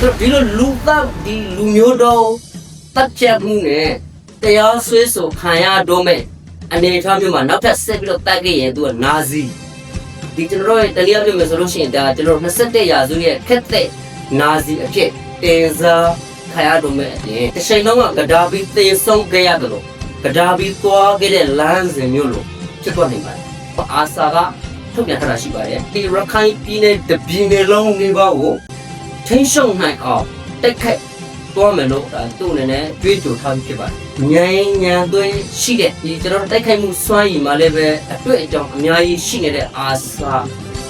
ဆိုတော့ဒီလိုလူသားဒီလူမျိုးတော့တပ်ချက်မှုနဲ့တရားဆွဲဆိုခံရတော့မဲ့အနေအထားမျိုးမှာနောက်ထပ်ဆက်ပြီးတော့တတ်ခဲ့ရင်သူကနာဇီဒီကျွန်တော်တို့ရဲ့တနည်းအားဖြင့်ဆိုလို့ရှိရင်ဒါကျွန်တော်တို့21ရာစုရဲ့ခက်တဲ့နာဇီအဖြစ်တင်စားခံရတော့မဲ့အပြင်တစ်ချိန်လုံးကဂဒါဘီသေဆုံးခဲ့ရတယ်လို့ဂဒါဘီသွားခဲ့တဲ့လမ်းစဉ်မျိုးလို့ဖြစ်သွားနိုင်ပါတယ်အာဆာကထုတ်ပြန်ထားတာရှိပါတယ်ဒီရခိုင်ပြည်နယ်တပြည်နယ်လုံးနေပါကို ထိန်းချုပ်နိုင်အောင်တိုက်ခိုက်သွားမယ်လို့ဒါသူ့အနေနဲ့ကြွေးကြော်ထားပြီးဖြစ်ပါတယ်။ဉာဏ်ဉာဏ်သွင်းရှိတဲ့ဒီကျွန်တော်တို့တိုက်ခိုက်မှုစွမ်းရည်မှာလည်းပဲအတွေ့အကြုံအများကြီးရှိနေတဲ့အာစာ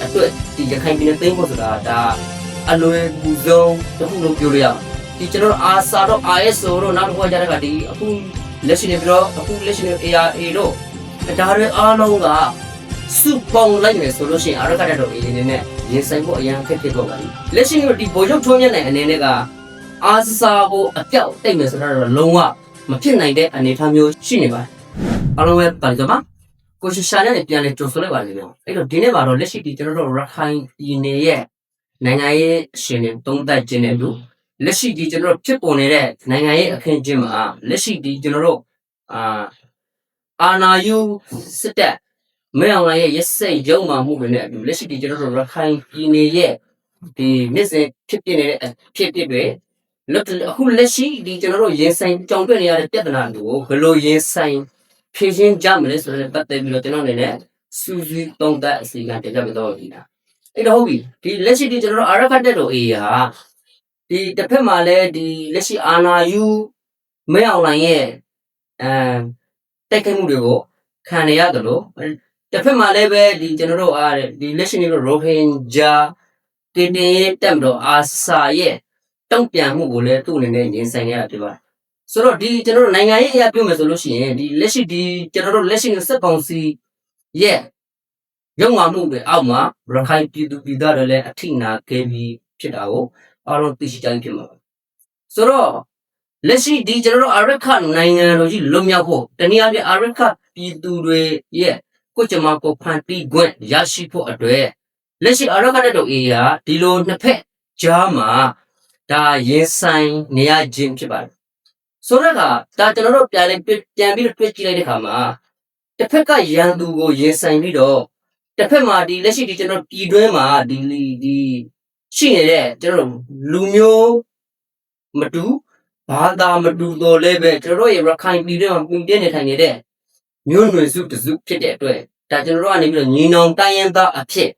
အတွေ့ဒီရခိုင်ပြည်နယ်သိမ်းဖို့ဆိုတာဒါအလွယ်ကူဆုံးတစ်ခုလို့ပြောလို့ရပါတယ်။ဒီကျွန်တော်တို့အာစာတော့ ISO တော့နောက်တစ်ခုကကြတဲ့ကဒီအခုလက်ရှိနေပြီးတော့အခုလက်ရှိနေ ARA လို့ဒါတွေအားလုံးကစုပေါင်းလိုက်မယ်ဆိုလို့ရှိရင်အရကတတော့အရင်နဲ့ ရင်ဆိုင်ဖို့အရင်ခက်ဖြစ်တော့ပါလိမ့်လက်ရှိဒီဗိုလ်ချုပ်ထွန်းမြတ်နိုင်အနေနဲ့ကအာစာကိုအပြောက်တိတ်မယ်ဆိုတော့လုံးဝမဖြစ်နိုင်တဲ့အနေအထားမျိုးရှိနေပါတယ်အားလုံးပဲပါကြပါကိုရှရှာနဲ့ပြန်လဲကြိုဆိုလိုက်ပါလိမ့်မယ်အဲ့တော့ဒီနေ့မှာတော့လက်ရှိဒီကျွန်တော်တို့ရခိုင်ပြည်နယ်ရဲ့နိုင်ငံရေးအရှင်တွေသုံးသပ်ခြင်းနဲ့လို့လက်ရှိဒီကျွန်တော်တို့ဖြစ်ပေါ်နေတဲ့နိုင်ငံရေးအခင်းအကျင်းမှာလက်ရှိဒီကျွန်တော်တို့အာအာနာယူစစ်တပ် မဲအောင်လိုင်းရဲ့ရက်စက်ရုံမှမှုတွေနဲ့အတူလက်ရှိဒီကျွန်တော်တို့ရခိုင်ပြည်နယ်ရဲ့ဒီမြစ်စင်ဖြစ်ပြနေတဲ့အဖြစ်ပြတွေလက်အခုလက်ရှိဒီကျွန်တော်တို့ရင်ဆိုင်ကြောင်တွေ့နေရတဲ့ပြဿနာတွေကိုဘယ်လိုရင်ဆိုင်ဖြေရှင်းကြမလဲဆိုတဲ့ပတ်သက်ပြီးတော့ကျွန်တော်အနေနဲ့စူးစီးသုံးသပ်အစီအကံတင်ပြပေးတော့ဒီလားအဲ့တော့ဟုတ်ပြီဒီလက်ရှိဒီကျွန်တော်တို့အာရဖတ်တဲ့လိုအေးဟာဒီတစ်ဖက်မှာလည်းဒီလက်ရှိအာနာယူမဲအောင်လိုင်းရဲ့အဲတိုက်ခိုက်မှုတွေကိုခံရရတယ်လို့ တစ်ဖက်မှာလည်းပဲဒီကျွန်တော်တို့အားတဲ့ဒီလက်ရှိနေတော့ရိုဟင်ဂျာတင်တင်ရဲ့တက်မတော်အာဆာရဲ့တုံ့ပြန်မှုကိုလည်းသူ့အနေနဲ့ရင်ဆိုင်ရတာဖြစ်ပါတယ်ဆိုတော့ဒီကျွန်တော်တို့နိုင်ငံရေးအရာပြောမယ်ဆိုလို့ရှိရင်ဒီလက်ရှိဒီကျွန်တော်တို့လက်ရှိစက်ကောင်စီရဲ့ရုံမှမှုတွေအောက်မှာရခိုင်ပြည်သူပြည်သားတွေလည်းအထိနာခဲ့ပြီးဖြစ်တာကိုအားလုံးသိရှိကြဖြစ်မှာပါဆိုတော့လက်ရှိဒီကျွန်တော်တို့အာရခနိုင်ငံတော်ကြီးလွတ်မြောက်ဖို့တနည်းအားဖြင့်အာရခပြည်သူတွေရဲ့ ကိုကျမကိုဖန်တီးခွင့်ရရှိဖို့အတွက်လက်ရှိအရောက်ကတဲ့တို့အေးရာဒီလိုနှစ်ဖက်ကြားမှာဒါရင်ဆိုင်နေရခြင်းဖြစ်ပါတယ်ဆိုတော့ကဒါကျွန်တော်တို့ပြန်လဲပြန်ပြီးတော့တွေ့ကြည့်လိုက်တဲ့ခါမှာတစ်ဖက်ကရန်သူကိုရင်ဆိုင်ပြီးတော့တစ်ဖက်မှာဒီလက်ရှိဒီကျွန်တော်ပြည်တွင်းမှာဒီဒီရှိနေတဲ့ကျွန်တော်လူမျိုးမတူဘာသာမတူတော့လည်းပဲကျွန်တော်တို့ရဲ့ရခိုင်ပြည်တွင်းမှာပြည်ပြနေထိုင်နေတဲ့ မျိုးနွယ်စုတစုဖြစ်တဲ့အတွက်ဒါကျွန်တော်တို့ကနေပြီးတော့ညီနောင်တိုင်းရင်းသားအဖြစ်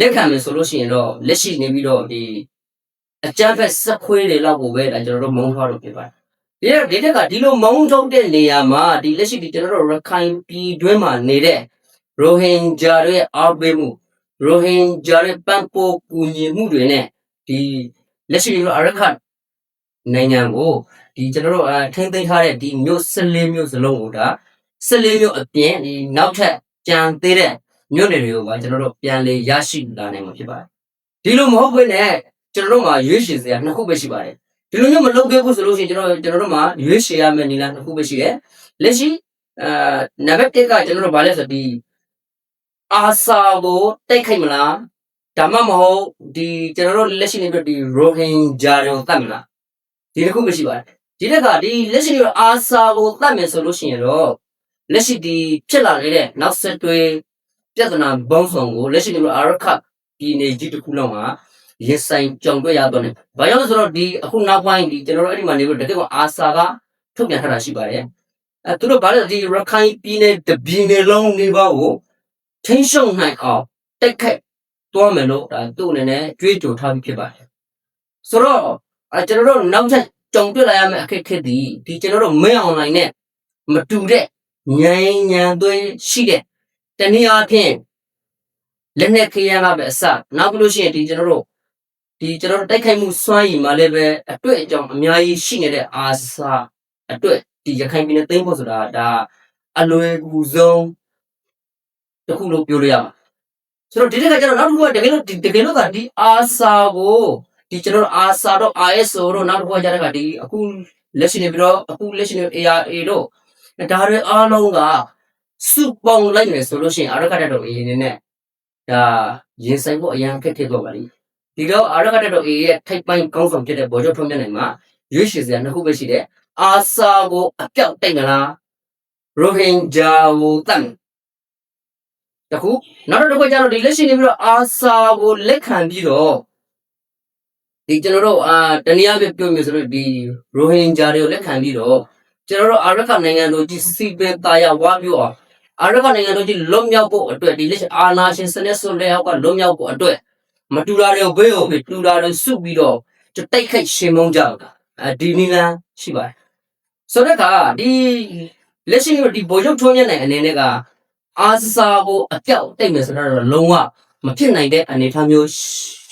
လက်ခံမယ်ဆိုလို့ရှိရင်တော့လက်ရှိနေပြီးတော့ဒီအကြမ်းဖက်စက်ခွေးတွေလောက်ကိုပဲဒါကျွန်တော်တို့မုံထားလို့ဖြစ်ပါတယ်ဒီတော့ဒီတက်ကဒီလိုမုံထုတ်တဲ့နေရာမှာဒီလက်ရှိဒီကျွန်တော်တို့ရခိုင်ပြည်တွင်းမှာနေတဲ့ရိုဟင်ဂျာတွေရဲ့အားပေးမှုရိုဟင်ဂျာတွေပံ့ပိုးကူညီမှုတွေနဲ့ဒီလက်ရှိဒီလိုအရခတ်နိုင်ငံကိုဒီကျွန်တော်တို့အထိမ့်သိမ်းထားတဲ့ဒီမျိုး14မျိုးစလုံးကိုဒါ 14မျိုးအပြင်ဒီနောက်ထပ်ကြံသေးတဲ့မြို့နယ်တွေကိုပါကျွန်တော်တို့ပြန်လေရရှိလာနိုင်မှာဖြစ်ပါတယ်ဒီလိုမဟုတ်ဘဲနဲ့ကျွန်တော်တို့မှာရွေးရှင်စရာနှစ်ခုပဲရှိပါတယ်ဒီလိုမျိုးမလုပ်ခဲ့ဘူးဆိုလို့ရှိရင်ကျွန်တော်ကျွန်တော်တို့မှာရွေးရှင်ရမယ့်နည်းလမ်းနှစ်ခုပဲရှိတယ်လက်ရှိအာနံပါတ်1ကကျွန်တော်တို့ဗာလဲဆိုဒီအာဆာကိုတိုက်ခိုက်မလားဒါမှမဟုတ်ဒီကျွန်တော်တို့လက်ရှိနေပြီးဒီရိုဟင်ဂျာတွေကိုတတ်မလားဒီတစ်ခုပဲရှိပါတယ်ဒီတက်ကဒီလက်ရှိနေအာဆာကိုတတ်မယ်ဆိုလို့ရှိရင်တော့ လက်ရှိဒီဖြစ်လာနေတဲ့နောက်ဆက်တွဲပြဿနာဘုံဆောင်ကိုလက်ရှိဒီလိုအာရခပြည်နယ်ကြီးတစ်ခုလုံးမှာရင်ဆိုင်ကြုံတွေ့ရတော့တယ်။ဘာကြောင့်လဲဆိုတော့ဒီအခုနောက်ပိုင်းဒီကျွန်တော်တို့အဲ့ဒီမှာနေလို့တကယ်ကအာဆာကထုတ်ပြန်ထားတာရှိပါတယ်။အဲသူတို့ဘာလဲဒီရခိုင်ပြည်နယ်တပြည်နယ်လုံးနေပါကိုထိန်းချုပ်နိုင်အောင်တိုက်ခိုက်သွားမယ်လို့ဒါသူ့အနေနဲ့ကြွေးကြော်ထားပြီးဖြစ်ပါတယ်။ဆိုတော့အဲကျွန်တော်တို့နောက်ထပ်ကြုံတွေ့လာရမယ့်အခက်အခဲဒီဒီကျွန်တော်တို့မင်းအွန်လိုင်းနဲ့မတူတဲ့ ဉာဏ်ဉာဏ်သွင်းရှိတဲ့တနည်းအားဖြင့်လက်နဲ့ခရမ်းကပဲအစနောက်ပြီးလို့ရှိရင်ဒီကျွန်တော်တို့ဒီကျွန်တော်တို့တိုက်ခိုက်မှုစွမ်းရည်မှာလည်းပဲအတွေ့အကြုံအများကြီးရှိနေတဲ့အာစာအတွေ့ဒီရခိုင်ပြည်နယ်သိမ်းဖို့ဆိုတာဒါအလွယ်ကူဆုံးတစ်ခုလို့ပြောလို့ရမှာဆိုတော့ဒီတက်ကကျွန်တော်နောက်တစ်ခုကတကယ်လို့ဒီတကယ်လို့ကဒီအာစာကိုဒီကျွန်တော်တို့အာစာတော့ ISO တော့နောက်တစ်ခုကကြတဲ့ကဒီအခုလက်ရှိနေပြီးတော့အခုလက်ရှိနေ ARA တော့ ဒါတွေအားလုံးကစုပေါင်းလိုက်မယ်ဆိုလို့ရှိရင်အရကတတော့အရင်နဲ့ဒါရင်ဆိုင်ဖို့အရင်ခက်ခဲတော့ပါလိဒီဒီတော့အာရကတက်တော့ AA ရဲ့ထိုက်ပိုင်းကောင်းဆောင်ဖြစ်တဲ့ဘော်ကျော်ထွန်းမြတ်နိုင်မှာရွေးချယ်စရာနှစ်ခုပဲရှိတယ်အာဆာကိုအပြောက်တိုက်မလားရိုဟင်ဂျာကိုတတ်တခုနောက်တစ်ခုကျတော့ဒီလက်ရှိနေပြီးတော့အာဆာကိုလက်ခံပြီးတော့ဒီကျွန်တော်တို့အာတနည်းအားဖြင့်ပြောမျိုးဆိုလို့ဒီရိုဟင်ဂျာတွေကိုလက်ခံပြီးတော့ ကျွန်တော်တို့အာရခနိုင်ငံတို့ကြီးစီပင်တာယာဝါမျိုးအောင်အာရခနိုင်ငံတို့ကြီးလွတ်မြောက်ဖို့အတွက်ဒီလက်ရှိအာနာရှင်စနစ်ဆိုတဲ့ဟောက်ကလွတ်မြောက်ဖို့အတွက်မတူတာတွေကိုဘေးကိုဘေးတူတာတွေစုပြီးတော့ကျွန်တော်တိုက်ခိုက်ရှင်မုန်းကြတာအဲဒီနီလန်ရှိပါတယ်ဆိုတော့ကဒီလက်ရှိဒီဘိုလ်ချုပ်ထွန်းမြတ်နိုင်အနေနဲ့ကအာဆာကိုအပြောက်တိတ်မယ်ဆိုတော့လုံးဝမဖြစ်နိုင်တဲ့အနေအထားမျိုး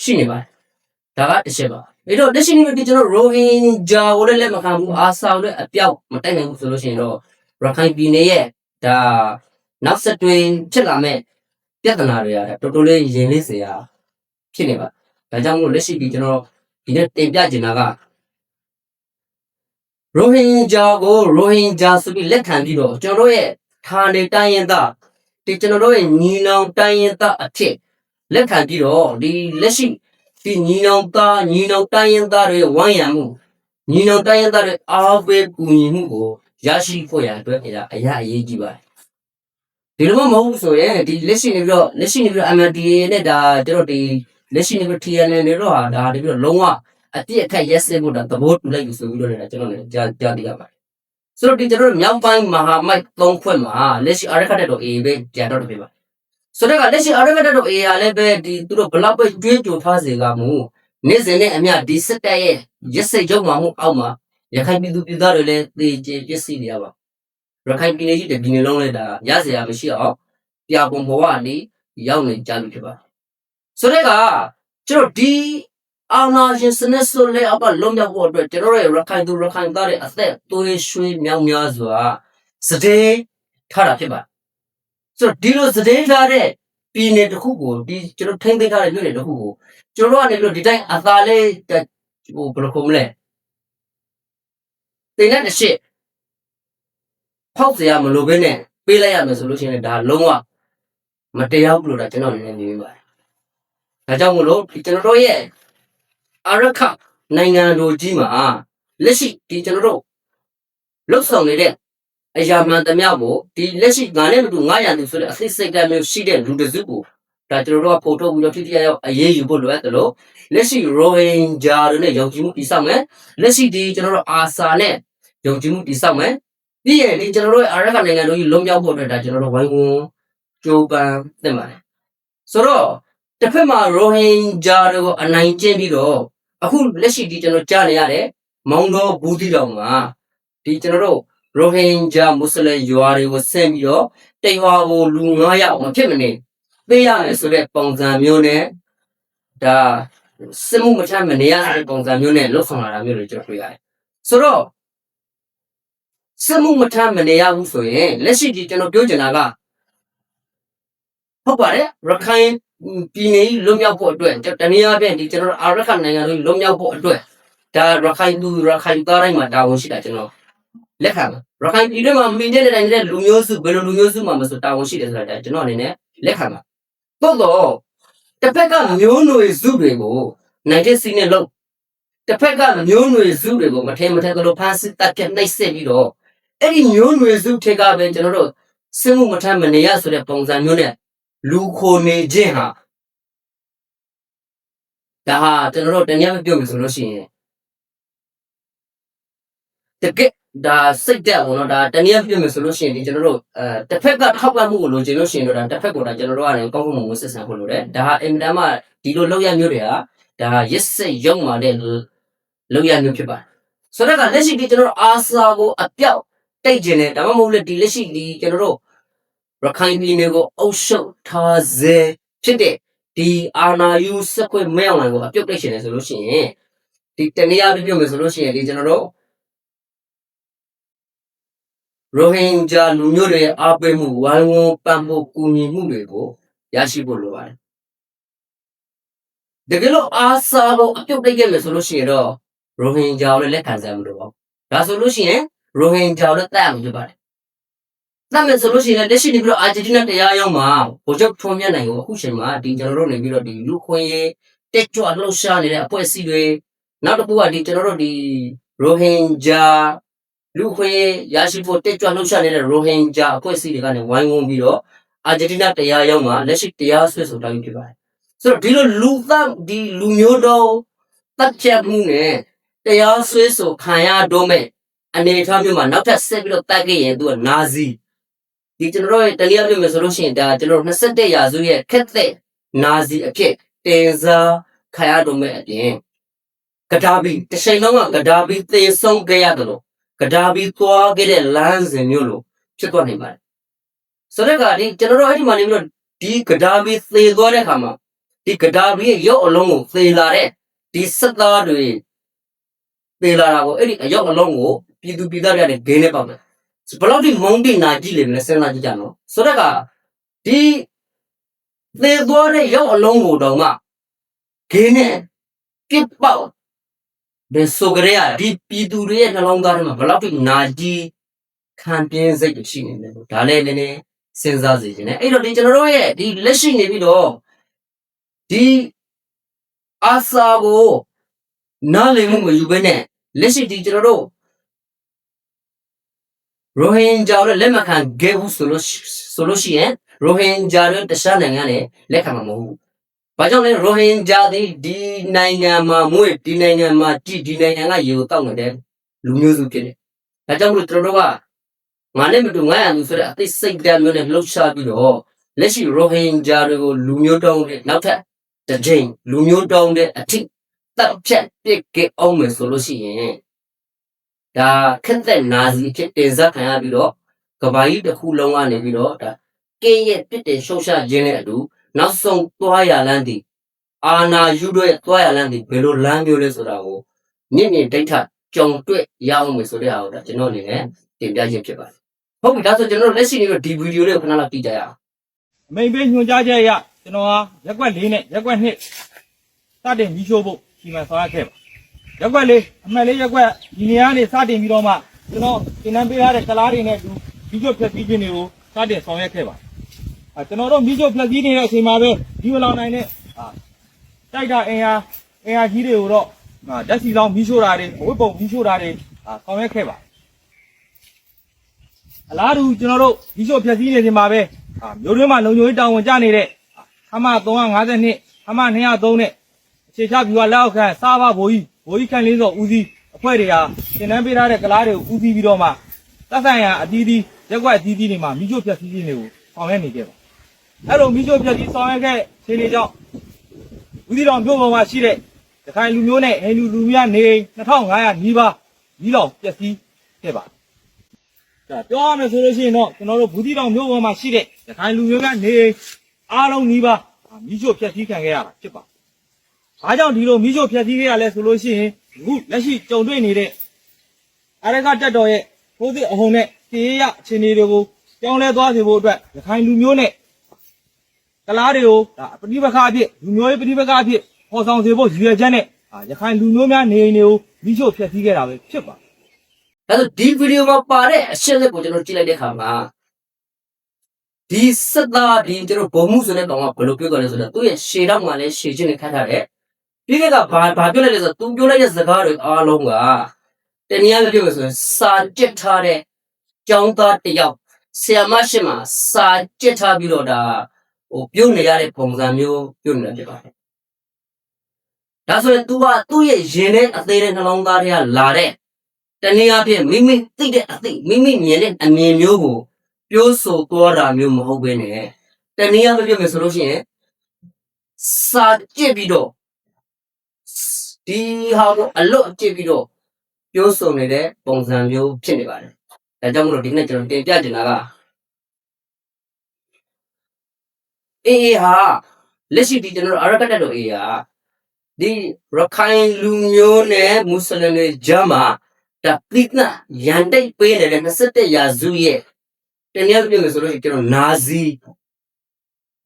ရှိနေပါတယ်။ဒါကတစ်ချက်ပါ။ အဲ့တော့လက်ရှိနေ့ဒီကျွန်တော်ရိုဟင်ဂျာကိုလည်းလက်မခံဘူးအာဆာကိုလည်းအပြောက်မတိုက်နိုင်ဘူးဆိုလို့ရှိရင်တော့ရခိုင်ပြည်နယ်ရဲ့ဒါနောက်ဆက်တွဲဖြစ်လာမဲ့ပြဿနာတွေကတော်တော်လေးရင်လေးစရာဖြစ်နေပါ။ဒါကြောင့်မို့လက်ရှိဒီကျွန်တော်ဒီနေ့တင်ပြချင်တာကရိုဟင်ဂျာကိုရိုဟင်ဂျာဆိုပြီးလက်ခံပြီးတော့ကျွန်တော်တို့ရဲ့ဌာနေတိုင်းရင်းသားဒီကျွန်တော်တို့ရဲ့ညီနောင်တိုင်းရင်သားအဖြစ်လက်ခံပြီးတော့ဒီလက်ရှိ ဒီညီနောင်သားညီနောင်တိုင်းရင်သားတွေဝိုင်းရံမှုညီနောင်တိုင်းရင်သားတွေအားပေးကူညီမှုကိုရရှိဖို့ရန်အတွက်အရာအရာအရေးကြီးပါတယ်ဒီလိုမှမဟုတ်ဘူးဆိုရင်ဒီလက်ရှိနေပြီးတော့လက်ရှိနေပြီးတော့ MLDA နဲ့ဒါကျွန်တော်ဒီလက်ရှိနေပြီး TNL တွေတော့ဟာဒါတပြီးတော့လုံးဝအပြည့်အခက်ရက်စက်ဖို့ဒါသဘောတူလိုက်ယူဆိုပြီးတော့လည်းကျွန်တော်လည်းကြားကြားသိရပါတယ်ဆိုတော့ဒီကျွန်တော်တို့မြောက်ပိုင်းမဟာမိုက်၃ခွက်မှာလက်ရှိအရခတ်တဲ့တော့ A ပဲကြာတော့တယ်ပြပါ ဆိုတော့ကလက်ရှိအရခတ်တဲ့တော့ A ရလည်းပဲဒီသူတို့ဘလောက်ပဲကျွေးကြိုထားစေကမူနေ့စဉ်နဲ့အမျှဒီစစ်တပ်ရဲ့ရက်စိတ်ကြုံမှမှုအောက်မှာရခိုင်ပြည်သူပြည်သားတွေလည်းသေကျေပျက်စီးနေရပါရခိုင်ပြည်နယ်ကြီးတဲ့ပြည်နယ်လုံးလည်းဒါရစရာမရှိအောင်ပြပုံဘဝလေးရောက်နေကြလို့ဖြစ်ပါဆိုတော့ကကျွန်တော်ဒီအာနာရှင်စနစ်ဆိုလေအပလုံးရောက်ဖို့အတွက်ကျွန်တော်ရဲ့ရခိုင်သူရခိုင်သားတွေအသက်သွေးရွှေမြောင်များစွာစတဲ့ထားတာဖြစ်ပါ ဆိုတော့ဒီလိုစတဲ့ထားတဲ့ပြည်နယ်တစ်ခုကိုဒီကျွန်တော်ထိမ့်သိမ်းထားတဲ့ပြည်နယ်တစ်ခုကိုကျွန်တော်ကနေလို့ဒီတိုင်းအသာလေးဟိုဘယ်လိုခုံမလဲတင်တဲ့တစ်ရှိဖောက်စရာမလိုဘဲနဲ့ပေးလိုက်ရမယ်ဆိုလို့ရှိရင်ဒါလုံးဝမတရားဘူးလို့ဒါကျွန်တော်နည်းနည်းမြင်ပါတယ်ဒါကြောင့်မို့လို့ကျွန်တော်တို့ရဲ့အရခနိုင်ငံတော်ကြီးမှာလက်ရှိဒီကျွန်တော်တို့လှုပ်ဆောင်နေတဲ့ အရာမှန်သမျှကိုဒီလက်ရှိငါနဲ့မတူ900လူဆိုတဲ့အသိစိတ်ဓာတ်မျိုးရှိတဲ့လူတစ်စုကိုဒါကျွန်တော်တို့ကပို့ထုတ်ပြီးတော့ထိထိရောက်အရေးယူဖို့လိုအပ်တယ်လို့လက်ရှိရိုဟင်ဂျာတွေနဲ့ယုံကြည်မှုတည်ဆောက်မယ်လက်ရှိဒီကျွန်တော်တို့အာဆာနဲ့ယုံကြည်မှုတည်ဆောက်မယ်ပြီးရင်ဒီကျွန်တော်တို့ရဲ့အာရခနိုင်ငံတော်ကြီးလုံးမြောက်ဖို့အတွက်ဒါကျွန်တော်တို့ဝိုင်းဝန်းကြိုးပမ်းသင့်ပါတယ်ဆိုတော့တစ်ဖက်မှာရိုဟင်ဂျာတွေကိုအနိုင်ကျင့်ပြီးတော့အခုလက်ရှိဒီကျွန်တော်ကြားနေရတယ်မောင်တော်ဘူးတီတော်မှာဒီကျွန်တော်တို့ ရိုဟင်ဂျာမွတ်စလင်ရွာတွေကိုဆင်းပြီးတော့တိမ်ဝါကိုလူ900မဖြစ်မနေပေးရမယ်ဆိုတဲ့ပုံစံမျိုးနဲ့ဒါစစ်မှုမထမ်းမနေရတဲ့ပုံစံမျိုးနဲ့လှုပ်ဆောင်လာတာမျိုးတွေကျွန်တော်တွေ့ရတယ်ဆိုတော့စစ်မှုမထမ်းမနေရဘူးဆိုရင်လက်ရှိဒီကျွန်တော်ပြောချင်တာကဟုတ်ပါတယ်ရခိုင်ပြည်နယ်ကြီးလွတ်မြောက်ဖို့အတွက်တနည်းအားဖြင့်ဒီကျွန်တော်တို့အာရခနိုင်ငံတို့လွတ်မြောက်ဖို့အတွက်ဒါရခိုင်သူရခိုင်သားတိုင်းမှာတာဝန်ရှိတာကျွန်တော် လက်ခံပါရခိုင်ပြည်နယ်မှာမိနေတဲ့တိုင်းတဲ့လူမျိုးစုဘယ်လိုလူမျိုးစုမှမဆိုတာဝန်ရှိတယ်ဆိုတာဒါကျွန်တော်အနေနဲ့လက်ခံပါသို့တော့တစ်ဖက်ကမျိုးနွယ်စုတွေကိုနိုင်တဲ့စီနဲ့လို့တစ်ဖက်ကမျိုးနွယ်စုတွေကိုမထဲမထဲကလို့ဖမ်းစစ်တပ်ပြတ်နှိပ်စက်ပြီးတော့အဲ့ဒီမျိုးနွယ်စုထက်ကပဲကျွန်တော်တို့စစ်မှုမထမ်းမနေရဆိုတဲ့ပုံစံမျိုးနဲ့လူခိုနေခြင်းဟာဒါဟာကျွန်တော်တို့တနည်းမပြောမယ်ဆိုလို့ရှိရင်တကယ် ဒါစိတ်တက်ဝင်တော့ဒါတနည်းပြောမယ်ဆိုလို့ရှိရင်ဒီကျွန်တော်တို့အဲတစ်ဖက်ကထောက်ပံ့မှုကိုလိုချင်လို့ရှိရင်တော့ဒါတစ်ဖက်ကိုဒါကျွန်တော်တို့ကနေကောင်းကောင်းမွန်မွန်ဆက်ဆံဖို့လိုတယ်ဒါဟာအင်မတန်မှဒီလိုလောက်ရမျိုးတွေဟာဒါဟာရစ်စိတ်ရုံမာတဲ့လောက်ရမျိုးဖြစ်ပါတယ်ဆိုတော့ကလက်ရှိဒီကျွန်တော်တို့အာဆာကိုအပြောက်တိတ်ကျင်တယ်ဒါမှမဟုတ်လေဒီလက်ရှိဒီကျွန်တော်တို့ရခိုင်ပြည်နယ်ကိုအုပ်ချုပ်ထားစေဖြစ်တဲ့ဒီအာနာယူစက်ခွေမဲအောင်ကိုအပြုတ်တိတ်ရှင်တယ်ဆိုလို့ရှိရင်ဒီတနည်းအားဖြင့်ပြောမယ်ဆိုလို့ရှိရင်ဒီကျွန်တော်တို့ ရိုဟင်ဂျာလူမျိုးတွေရဲ့အားပေးမှုဝိုင်းဝန်းပံ့ပိုးကူညီမှုတွေကိုရရှိဖို့လိုပါတယ်တကယ်လို့အာဆာကိုအပြုတ်တိတ်ခဲ့မယ်ဆိုလို့ရှိရင်တော့ရိုဟင်ဂျာကိုလည်းလက်ခံစရာမလိုပါဘူးဒါဆိုလို့ရှိရင်ရိုဟင်ဂျာကိုလည်းတတ်ရမှာဖြစ်ပါတယ်တတ်မယ်ဆိုလို့ရှိရင်လည်းလက်ရှိနေပြီးတော့အာဂျင်တီးနားတရားရောက်မှာဗိုလ်ချုပ်ထွန်းမြတ်နိုင်ကိုအခုချိန်မှာဒီကျွန်တော်တို့နေပြီးတော့ဒီလူခွင့်ရေးတက်ကြွလှုပ်ရှားနေတဲ့အဖွဲ့အစည်းတွေနောက်တစ်ခုကဒီကျွန်တော်တို့ဒီရိုဟင်ဂျာ လူခွေရရှိဖို့တက်ကြွလှုပ်ရှားနေတဲ့ရိုဟင်ဂျာအဖွဲ့အစည်းတွေကနေဝိုင်းဝန်းပြီးတော့အာဂျင်တီးနားတရားရုံးမှာလက်ရှိတရားစွဲဆိုတောင်းဖြစ်ပါတယ်ဆိုတော့ဒီလိုလူသားဒီလူမျိုးတော်တက်ချက်မှုနဲ့တရားစွဲဆိုခံရတော့မဲ့အနေအထားမျိုးမှာနောက်ထပ်ဆက်ပြီးတော့တက်ခဲ့ရင်သူကနာဇီဒီကျွန်တော်တို့ရဲ့တနည်းအားဖြင့်ဆိုလို့ရှိရင်ဒါကျွန်တော်တို့21ရာစုရဲ့ခက်တဲ့နာဇီအဖြစ်တင်စားခံရတော့မဲ့အပြင်ဂဒါဘီတစ်ချိန်လုံးကဂဒါဘီသေဆုံးခဲ့ရတယ်လို့ ဂဒါဘီသွားခဲ့တဲ့လမ်းစဉ်မျိုးလို့ဖြစ်သွားနိုင်ပါတယ်ဆိုတော့ကဒီကျွန်တော်တို့အဲ့ဒီမှာနေပြီးတော့ဒီဂဒါဘီသေသွားတဲ့ခါမှာဒီဂဒါဘီရဲ့ရုပ်အလုံးကိုသေလာတဲ့ဒီစက်သားတွေသေလာတာကိုအဲ့ဒီအရုပ်အလုံးကိုပြည်သူပြည်သားတွေကနေဂိမ်းနဲ့ပေါက်တယ်ဘယ်လောက်ဒီမုန်းတိနာကြည့်လိမ့်မလဲစဉ်းစားကြည့်ကြနော်ဆိုတော့ကဒီသေသွားတဲ့ရုပ်အလုံးကိုတော့မှဂိမ်းနဲ့ပြစ်ပေါက် ဒီဆိုကြရဒီပြည်သူတွေရဲ့နှလုံးသားထဲမှာဘယ်လောက်ဒီနာကြီးခံပြင်းစိတ်တွေရှိနေတယ်လို့ဒါလည်းနည်းနည်းစဉ်းစားစေချင်တယ်အဲ့တော့ဒီကျွန်တော်တို့ရဲ့ဒီလက်ရှိနေပြီးတော့ဒီအာစာကိုနားလည်မှုမယူဘဲနဲ့လက်ရှိဒီကျွန်တော်တို့ရိုဟင်ဂျာတွေလက်မခံခဲ့ဘူးဆိုလို့ရှိဆိုလို့ရှိရင်ရိုဟင်ဂျာတွေတခြားနိုင်ငံနဲ့လက်ခံမှာမဟုတ်ဘူး။ ဘာကြောင့်လဲရိုဟင်ဂျာတွေဒီနိုင်ငံမှာမွေးဒီနိုင်ငံမှာကြည်ဒီနိုင်ငံကရေကိုတောက်နေတဲ့လူမျိုးစုဖြစ်တယ်။ဒါကြောင့်မလို့ကျွန်တော်တို့ကငါနဲ့မတူငါရလူဆိုတဲ့အသိစိတ်ဓာတ်မျိုးနဲ့လှုပ်ရှားပြီးတော့လက်ရှိရိုဟင်ဂျာတွေကိုလူမျိုးတုံးတဲ့နောက်ထပ်တစ်ချိန်လူမျိုးတုံးတဲ့အထိတပ်ဖြတ်ပစ်ကြအောင်မယ်ဆိုလို့ရှိရင်ဒါခက်တဲ့နာဇီအဖြစ်တင်ဆက်ခံရပြီးတော့ကဘာကြီးတစ်ခုလုံးကနေပြီးတော့ဒါကင်းရဲ့ပြစ်တင်ရှုံချခြင်းနဲ့အတူ နောက်ဆုံးသွားရလန်းတည်အာနာယူတို့ရဲ့သွားရလန်းတည်ဘယ်လိုလမ်းမျိုးလဲဆိုတာကိုမြင့်မြင့်ဒိဋ္ဌကြုံတွေ့ရအောင်မယ်ဆိုတဲ့ဟာကိုဒါကျွန်တော်အနေနဲ့တင်ပြခြင်းဖြစ်ပါတယ်ဟုတ်ပြီဒါဆိုကျွန်တော်တို့လက်ရှိနေတော့ဒီဗီဒီယိုလေးကိုခဏလောက်ကြည့်ကြရအောင်အမိန်ပေးညွှန်ကြားချက်အရကျွန်တော်ဟာရက်ကွက်၄နဲ့ရက်ကွက်၂စတင်ပြီးရှိုးဖို့ဒီမှာဆောင်ရွက်ခဲ့ပါရက်ကွက်၄အမှတ်၄ရက်ကွက်ဒီနေရာကနေစတင်ပြီးတော့မှကျွန်တော်သင်တန်းပေးထားတဲ့ကလားတွေနဲ့အတူဗီဒီယိုဖြတ်ပြီးခြင်းတွေကိုစတင်ဆောင်ရွက်ခဲ့ပါအဲ ကျွန်တော်တို့ဗီဒီယိုဖြတ်ပြီးနေတဲ့အချိန်မှာပဲဒီမလောင်နိုင်တဲ့အာတိုက်တာအင်အားအင်အားကြီးတွေကိုတော့အာဓာတ်စီလောင်ပြီးရှိုးတာတွေဝိပုံပြီးရှိုးတာတွေအာဆောင်ရွက်ခဲ့ပါအလားတူကျွန်တော်တို့ဒီချိုဖြည့်စည်းနေချိန်မှာပဲအာမျိုးတွင်းမှာလုံခြုံရေးတာဝန်ကျနေတဲ့ခမ352ခမ203နဲ့အခြေချပြူကလက်အောက်ခံစားပါဘိုးကြီးဘိုးကြီးခန့်လင်းစောဦးစီးအဖွဲ့တွေဟာသင်တန်းပေးထားတဲ့ကလားတွေကိုဦးစီးပြီးတော့မှသက်ဆိုင်ရာအသီးသီးရက်ကွက်အသီးသီးတွေမှာမိချိုဖြည့်စည်းခြင်းတွေကိုဆောင်ရွက်နေကြပါ အဲ့လိုမိချိုဖြည့်စည်းဆောင်ရွက်ခဲ့ခြေနေကြောင့်ဦးစီးတော်မြို့ပေါ်မှာရှိတဲ့ဒခိုင်လူမျိုးနဲ့ဟိန္ဒူလူမျိုးနေအိမ်2500နီးပါးကြီးလောင်ပျက်စီးခဲ့ပါဒါပြောရမယ်ဆိုလို့ရှိရင်တော့ကျွန်တော်တို့ဘူးတီတောင်မြို့ပေါ်မှာရှိတဲ့ရခိုင်လူမျိုးကနေအားလုံးနီးပါးမိချိုဖျက်ဆီးခံခဲ့ရတာဖြစ်ပါ။ဘာကြောင့်ဒီလိုမိချိုဖျက်ဆီးခဲ့ရလဲဆိုလို့ရှိရင်အခုလက်ရှိကြုံတွေ့နေတဲ့အာရကတက်တော်ရဲ့ဖိုးစစ်အဟုန်နဲ့တေးရအခြေအနေတွေကိုကြောင်းလဲသွားစေဖို့အတွက်ရခိုင်လူမျိုးနဲ့ ကလားတွေကိုဒါပဋိပက္ခအဖြစ်လူမျိုးရေးပဋိပက္ခအဖြစ်ပေါ်ဆောင်စေဖို့ရည်ရွယ်ချက်နဲ့အာရခိုင်လူမျိုးများနေအိမ်တွေကိုမိချိုဖျက်ဆီးခဲ့တာပဲဖြစ်ပါဒါဆိုဒီဗီဒီယိုမှာပါတဲ့အရှင်းလက်ကိုကျွန်တော်ကြည့်လိုက်တဲ့အခါမှာဒီစက်သားဒီကျွန်တော်ဘုံမှုဆိုတဲ့ကောင်ကဘယ်လိုပြောကြလဲဆိုတော့သူ့ရဲ့ရှေတော့မှလည်းရှေချင်းနဲ့ခတ်ထားတယ်ပြီးခဲ့ကဘာဘာပြောလိုက်လဲဆိုတော့သူပြောလိုက်တဲ့စကားတွေအားလုံးကတနည်းအားဖြင့်ပြောဆိုရင်စာကြက်ထားတဲ့ကျောင်းသားတစ်ယောက်ဆီယမရှိမှာစာကြက်ထားပြီးတော့ဒါ ဟိုပြုတ်နေရတဲ့ပုံစံမျိုးပြုတ်နေတာဖြစ်ပါတယ်ဒါဆိုရင် तू ကသူ့ရဲ့ရင်ထဲအသေးတဲ့နှလုံးသားထဲကလာတဲ့တနည်းအားဖြင့်မိမိသိတဲ့အသိမိမိမြင်တဲ့အမြင်မျိုးကိုပြောဆိုသွားတာမျိုးမဟုတ်ဘဲနဲ့တနည်းအားဖြင့်ပြောမယ်ဆိုလို့ရှိရင်စာကြည့်ပြီးတော့ဒီဟာကိုအလွတ်ကြည့်ပြီးတော့ပြောဆိုနေတဲ့ပုံစံမျိုးဖြစ်နေပါတယ်။ဒါကြောင့်မလို့ဒီနေ့ကျွန်တော်တင်ပြချင်တာက အေးအေးဟာလက်ရှိဒီကျွန်တော်တို့အရကတက်တော်အေးဟာဒီရခိုင်လူမျိုးနဲ့မွတ်စလင်တွေကြားမှာဒါပိဋကရန်တိတ်ပေးနေတဲ့21ရာစုရဲ့တနည်းအားဖြင့်ဆိုလို့ရှိရင်ကျွန်တော်နာဇီ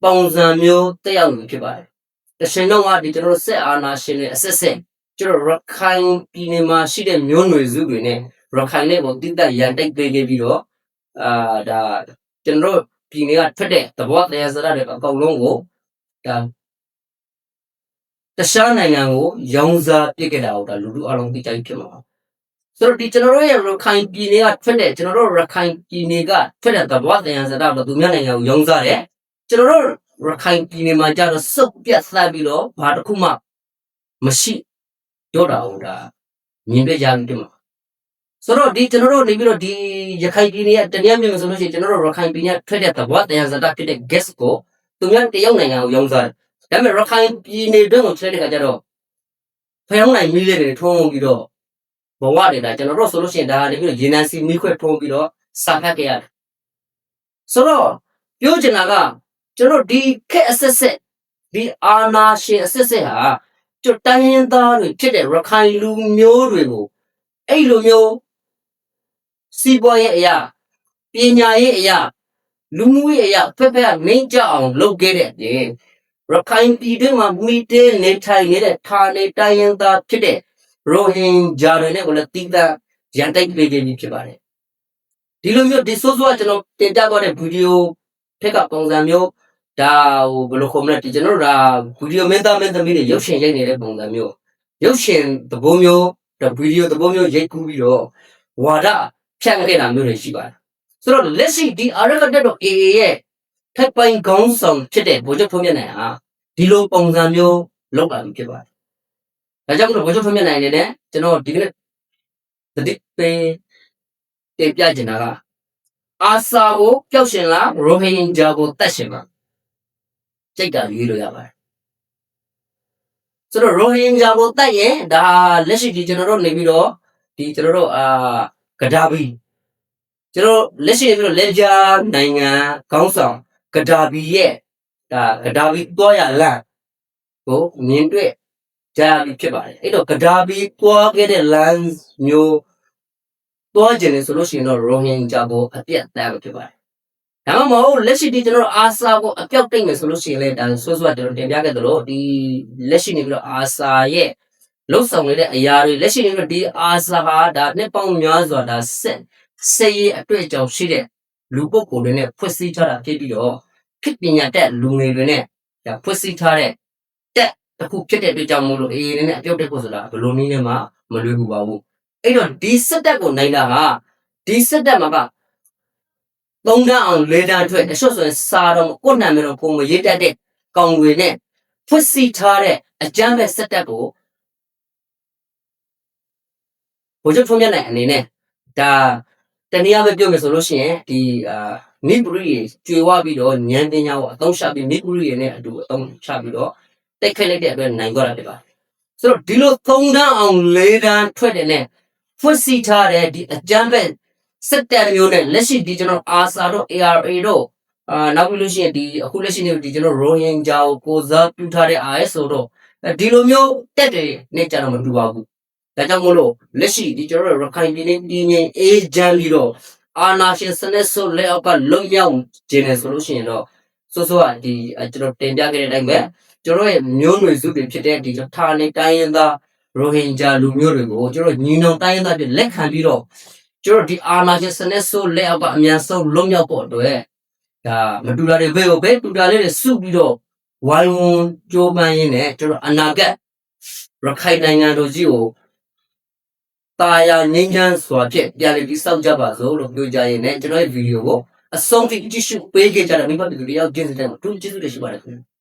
ပုံစံမျိုးတက်ရောက်နေဖြစ်ပါတယ်။တရှင်တော့ကဒီကျွန်တော်တို့ဆက်အာနာရှင်တွေအဆက်ဆက်ကျွန်တော်ရခိုင်ပြည်နယ်မှာရှိတဲ့မျိုးနွယ်စုတွေနဲ့ရခိုင်နဲ့ပုံတိတက်ရန်တိတ်ပေးခဲ့ပြီးတော့အာဒါကျွန်တော်တို့ ပြည်နယ်ကထွက်တဲ့သဘောတရားစရတွေအကုန်လုံးကိုဒါတခြားနိုင်ငံကိုရောင်းစားပစ်ခဲ့တာဟုတ်တာလူလူအလုံးသိကြပြီဖြစ်မှာပါဆိုတော့ဒီကျွန်တော်တို့ရဲ့ရခိုင်ပြည်နယ်ကထွက်တဲ့ကျွန်တော်တို့ရခိုင်ပြည်နယ်ကထွက်တဲ့သဘောတရားစတာတော့သူများနိုင်ငံကိုရောင်းစားတယ်ကျွန်တော်တို့ရခိုင်ပြည်နယ်မှာကြတော့စုပ်ပြတ်သတ်ပြီးတော့ဘာတစ်ခုမှမရှိတော့တာဟုတ်တာမြင်ပြကြပြီတင်မှာ ဆိုတော့ဒီကျွန်တော်တို့နေပြီးတော့ဒီရခိုင်ပြည်နယ်ကတနည်းမျိုးဆိုလို့ရှိရင်ကျွန်တော်တို့ရခိုင်ပြည်နယ်ထွက်တဲ့သဘောတရားစတာဖြစ်တဲ့ gas ကိုသူများတရုတ်နိုင်ငံကိုရောင်းစားတယ်ဒါပေမဲ့ရခိုင်ပြည်နယ်တွင်းကိုချက်တဲ့ခါကျတော့ဖျောင်းနိုင်မီးလေးတွေထုံးပြီးတော့ဘဝတွေဒါကျွန်တော်တို့ဆိုလို့ရှိရင်ဒါကနေပြီးတော့ရေနံစီမီးခွဲထုံးပြီးတော့စာဖတ်ခဲ့ရတယ်ဆိုတော့ပြောချင်တာကကျွန်တော်ဒီခက်အဆက်ဆက်ဒီအာနာရှင်အဆက်ဆက်ဟာကျွတ်တိုင်းရင်းသားတွေဖြစ်တဲ့ရခိုင်လူမျိုးတွေကိုအဲ့လိုမျိုး စီးပွားရေးအရာပညာရေးအရာလူမှုရေးအရာဖက်ဖက်မိန့်ကြအောင်လုပ်ခဲ့တဲ့အပြင်ရခိုင်ပြည်တွင်းမှာမိတဲနေထိုင်နေတဲ့ဌာနေတိုင်းရင်းသားဖြစ်တဲ့ရိုဟင်ဂျာတွေနဲ့ကိုလည်းတိကျရန်တိုက်ပေးခြင်းဖြစ်ပါတယ်ဒီလိုမျိုးဒီဆိုးဆိုးကကျွန်တော်တင်ပြသွားတဲ့ဗီဒီယိုထက်ကပုံစံမျိုးဒါဟိုဘယ်လိုခေါ်မလဲဒီကျွန်တော်တို့ဒါဗီဒီယိုမင်းသားမင်းသမီးတွေရုပ်ရှင်ရိုက်နေတဲ့ပုံစံမျိုးရုပ်ရှင်သဘောမျိုးဒါဗီဒီယိုသဘောမျိုးရိုက်ကူးပြီးတော့ဝါဒ ဖြန့်ခဲ့တာမျိုးတွေရှိပါတယ်ဆိုတော့လက်ရှိဒီအာရကတက်တော့ AA ရဲ့ထက်ပိုင်းခေါင်းဆောင်ဖြစ်တဲ့ဗိုလ်ချုပ်ထုံးမြတ်နိုင်ဟာဒီလိုပုံစံမျိုးလောက်လာပြီဖြစ်ပါတယ်။ဒါကြောင့်မလို့ဘုရားဖွင့်မြတ်နိုင်နေနဲ့ကျွန်တော်ဒီကနေ့သတိပေးတင်ပြချင်တာကအာစာကိုပျောက်ရှင်လားရိုဟင်ဂျာကိုတတ်ရှင်လားကြိတ်တာရွေးလို့ရပါတယ်။ဆိုတော့ရိုဟင်ဂျာကိုတတ်ရင်ဒါလက်ရှိဒီကျွန်တော်တို့နေပြီးတော့ဒီကျွန်တော်တို့အာ ဂဒါဘီကျွန်တော်လက်ရှိနေပြီးတော့လက်ဂျာနိုင်ငံခေါင်းဆောင်ဂဒါဘီရဲ့ဒါဂဒါဘီသွားရလမ်းကိုမြင်တွေ့ကြားပြီးဖြစ်ပါတယ်အဲ့တော့ဂဒါဘီသွားခဲ့တဲ့လမ်းမျိုးသွားကျင်တယ်ဆိုလို့ရှိရင်တော့ရိုဟင်ဂျာကိုအပြတ်တမ်းဖြစ်ပါတယ်ဒါမှမဟုတ်လက်ရှိဒီကျွန်တော်တို့အာဆာကိုအပြောက်တိတ်မယ်ဆိုလို့ရှိရင်လည်းဒါဆွဆွကျွန်တော်တင်ပြခဲ့သလိုဒီလက်ရှိနေပြီးတော့အာဆာရဲ့ လှုပ်ဆောင်နေတဲ့အရာတွေလက်ရှိနေပြီးတော့ဒီအာဆာဟာဒါနှစ်ပေါင်းများစွာဒါဆက်ဆက်ရအတွေ့အကြုံရှိတဲ့လူပုဂ္ဂိုလ်တွေနဲ့ဖွဲ့စည်းထားတာဖြစ်ပြီးတော့ခေတ်ပညာတက်လူငယ်တွေနဲ့ဒါဖွဲ့စည်းထားတဲ့တက်တစ်ခုဖြစ်တဲ့အတွက်ကြောင့်မို့လို့အေးအေးနဲ့အပြုတ်တက်ဖို့ဆိုတာဘယ်လိုနည်းနဲ့မှမလွယ်ဘူးပါဘူးအဲ့တော့ဒီစက်တက်ကိုနိုင်တာဟာဒီစက်တက်မှာကသုံးတန်းအောင်လေးတန်းထွက်အရှော့ဆိုရင်စာတော့ကိုယ့်နာမည်တော့ပုံမရေးတတ်တဲ့ကောင်တွေနဲ့ဖွဲ့စည်းထားတဲ့အကြမ်းဖက်စက်တက်ကို ဘိုးချုပ်ထုံးမြတ်နိုင်အနေနဲ့ဒါတနည်းအားဖြင့်ပြောမယ်ဆိုလို့ရှိရင်ဒီအာမိပရိရေကျွေဝပြီးတော့ဉာဏ်ပညာကိုအသုံးချပြီးမိပရိရေနဲ့အတူအသုံးချပြီးတော့တိုက်ခိုက်လိုက်တဲ့အတွက်နိုင်သွားတာဖြစ်ပါတယ်ဆိုတော့ဒီလိုသုံးတန်းအောင်လေးတန်းထွက်တဲ့နဲ့ဖွင့်စီထားတဲ့ဒီအကြမ်းဖက်စက်တက်မျိုးနဲ့လက်ရှိဒီကျွန်တော်အာဆာတို့ ARA တို့အာနောက်ပြီးလို့ရှိရင်ဒီအခုလက်ရှိနေဒီကျွန်တော်ရိုဟင်ဂျာကိုကိုစားပြုထားတဲ့ ISO တို့အဲဒီလိုမျိုးတက်တွေနဲ့ကြတော့မတူပါဘူး ဒါကြောင့်မို့လို့လက်ရှိဒီကျွန်တော်ရခိုင်ပြည်နယ်ပြည်ငင်အေးချမ်းပြီးတော့အာနာရှင်စနစ်ဆိုလက်အောက်ကလုံမြောက်ခြင်းလေဆိုလို့ရှိရင်တော့ဆိုဆိုကဒီအဲကျွန်တော်တင်ပြခဲ့တဲ့အတိုင်းပဲကျွန်တော်ရဲ့မျိုးနွယ်စုတွေဖြစ်တဲ့ဒီဌာနေတိုင်းရင်းသားရိုဟင်ဂျာလူမျိုးတွေကိုကျွန်တော်ညီနောင်တိုင်းရင်းသားတွေလက်ခံပြီးတော့ကျွန်တော်ဒီအာနာရှင်စနစ်ဆိုလက်အောက်ကအမြန်ဆုံးလုံမြောက်ဖို့အတွက်ဒါမတူတာတွေဘယ်ကိုပဲတူတာလေးတွေစုပြီးတော့ဝိုင်းဝန်းကြိုးပမ်းရင်းနဲ့ကျွန်တော်အနာဂတ်ရခိုင်နိုင်ငံတို့ကြီးကို ตาယာငိမ့်ချမ်းစွာဖြင့်ပြန်လည်ပြီးစောင့်ကြပါစို့လို့ပြောကြရင်လည်းကျွန်တော်ရဲ့ဗီဒီယိုကိုအဆုံးထိကြည့်ရှုပေးခဲ့ကြတဲ့မိဘပြည်သူတွေရောက်ကျင်းတဲ့မှာသူကျေးဇူးတင်ရှိပါတယ်ခင်ဗျာ